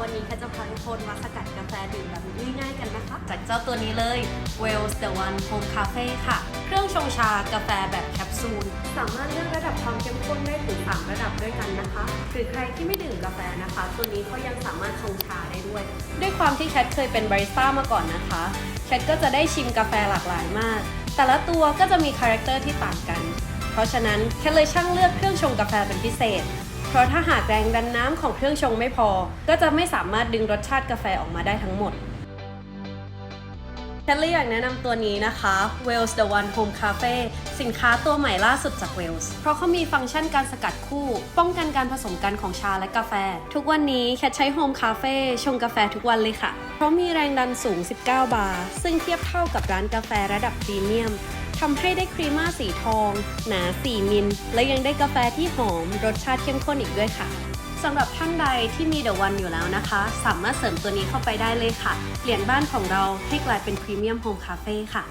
วันนี้แค่จะพาทุกคนมาสกัดกาแฟดื่มแบบง่ายๆกันนะคะ จากเจ้าตัวนี้เลย Wells The One Home Cafe ค่ะ เครื่องชงชากาแฟแบบแคปซูล สามารถเลือกระดับความเข้มข้นได้ถึง3ระดับด้วยกันนะคะหรือใครที่ไม่ดื่มกาแฟนะคะ ตัวนี้ก็ยังสามารถชงชาได้ด้วย ด้วยความที่แคทเคยเป็นบาริสต้ามาก่อนนะคะ แคทก็จะได้ชิมกาแฟหลากหลายมาก แต่ละตัวก็จะมีคาแรคเตอร์ที่ต่างกัน เพราะฉะนั้นแคทเลยช่างเลือกเครื่องชงกาแฟเป็นพิเศษ เพราะถ้าหากแรงดันน้ำของเครื่องชงไม่พอ ก็จะไม่สามารถดึงรสชาติกาแฟออกมาได้ทั้งหมดแคทเลยอยากแนะนำตัวนี้นะคะ Wells The One Home Cafe สินค้าตัวใหม่ล่าสุดจาก Wells เพราะเขามีฟังก์ชันการสกัดคู่ ป้องกันการผสมกันของชาและกาแฟ ทุกวันนี้แคทใช้ Home Cafe ชงกาแฟทุกวันเลยค่ะ เพราะมีแรงดันสูง 19 บาร์ ซึ่งเทียบเท่ากับร้านกาแฟระดับพรีเมียม ทำให้ได้ครีม่าสีทอง หนา 4 มิล และยังได้กาแฟที่หอม รสชาติเข้มข้นอีกด้วยค่ะสำหรับท่านใดที่มีเดอะวันอยู่แล้วนะคะ สามารถเสริมตัวนี้เข้าไปได้เลยค่ะ เปลี่ยนบ้านของเราให้กลายเป็นพรีเมียมโฮมคาเฟ่ค่ะ